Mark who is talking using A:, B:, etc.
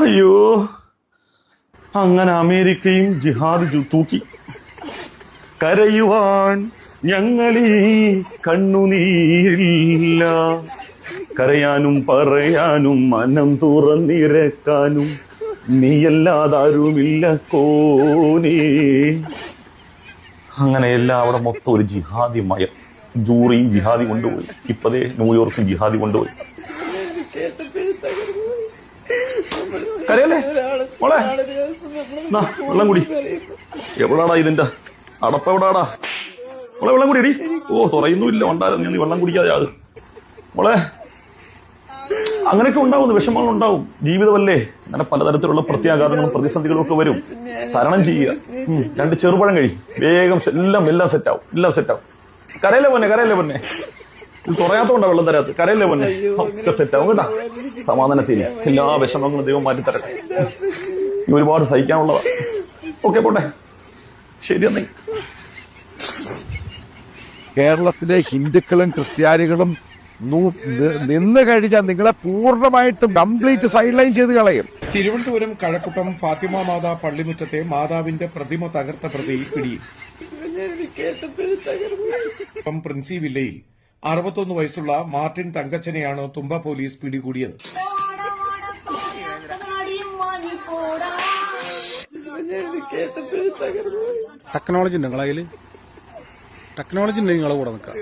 A: അയ്യോ. അങ്ങനെ അമേരിക്കയും ജിഹാദ് തൂക്കി. കരയുവാൻ ഞങ്ങളീ കണ്ണുനീരില്ല. കരയാനും പറയാനും മനം തുറന്നിരക്കാനും നീയല്ലാതാരുമില്ല കോനേ. അങ്ങനെ എല്ലാം അവിടെ മൊത്തം ഒരു ജിഹാദി മയം. ജൂറിയും ജിഹാദി കൊണ്ടുപോയി. ഇപ്പതേ ന്യൂയോർക്കും ജിഹാദി കൊണ്ടുപോയി. കരയല്ലേ? മോളെ. വെള്ളം കുടി. എവിടാടാ ഇതിന്റെ? അടപ്പെവിടാടാ മോളെ വെള്ളം കുടിയടി. ഓ തുറയുന്നുമില്ല. ഉണ്ടായിരുന്നു നീ വെള്ളം കുടിക്കാതെ ആൾ. മോളെ അങ്ങനെയൊക്കെ ഉണ്ടാവും. വിഷമങ്ങൾ ഉണ്ടാവും. ജീവിതമല്ലേ? അങ്ങനെ പലതരത്തിലുള്ള പ്രത്യാഘാതങ്ങളും പ്രതിസന്ധികളും ഒക്കെ വരും. തരണം ചെയ്യുക. രണ്ട് ചെറുപഴം കഴി. വേഗം എല്ലാം എല്ലാം സെറ്റാവും എല്ലാം സെറ്റാവും കരയല്ലേ പൊന്നെ കരയല്ലേ പൊന്നെ? തുറയാത്തോണ്ടാ വെള്ളം തരാത്ത കരയല്ലേ പൊന്നെ? ഒക്കെ സെറ്റ് ആവും കേട്ടാ. സമാധാനത്തിന് എല്ലാ വിഷമങ്ങളും ദൈവം മാറ്റി തരട്ടെ ഈ ഒരുപാട് സഹിക്കാനുള്ളതാ. ഓക്കെ പോട്ടെ. ശരി എന്നേ
B: കേരളത്തിലെ ഹിന്ദുക്കളും ക്രിസ്ത്യാനികളും നിന്ന് കഴിഞ്ഞാൽ നിങ്ങളെ പൂർണമായിട്ടും കംപ്ലീറ്റ് സൈഡ് ലൈൻ ചെയ്ത് കളയും.
C: തിരുവനന്തപുരം കഴക്കൂട്ടം ഫാത്തിമ മാതാ പള്ളിമുറ്റത്തെ മാതാവിന്റെ പ്രതിമ തകർത്ത പ്രതി പിടിയും ഇപ്പം പ്രിൻസി വില്ലയിൽ അറുപത്തൊന്ന് വയസ്സുള്ള മാർട്ടിൻ തങ്കച്ചനെയാണ് തുമ്പ പോലീസ് പിടികൂടിയത്.
D: ടെക്നോളജി ഉണ്ട് നിങ്ങളെ ടെക്നോളജി ഉണ്ട് നിങ്ങളെ കൂടെ നിൽക്കാം.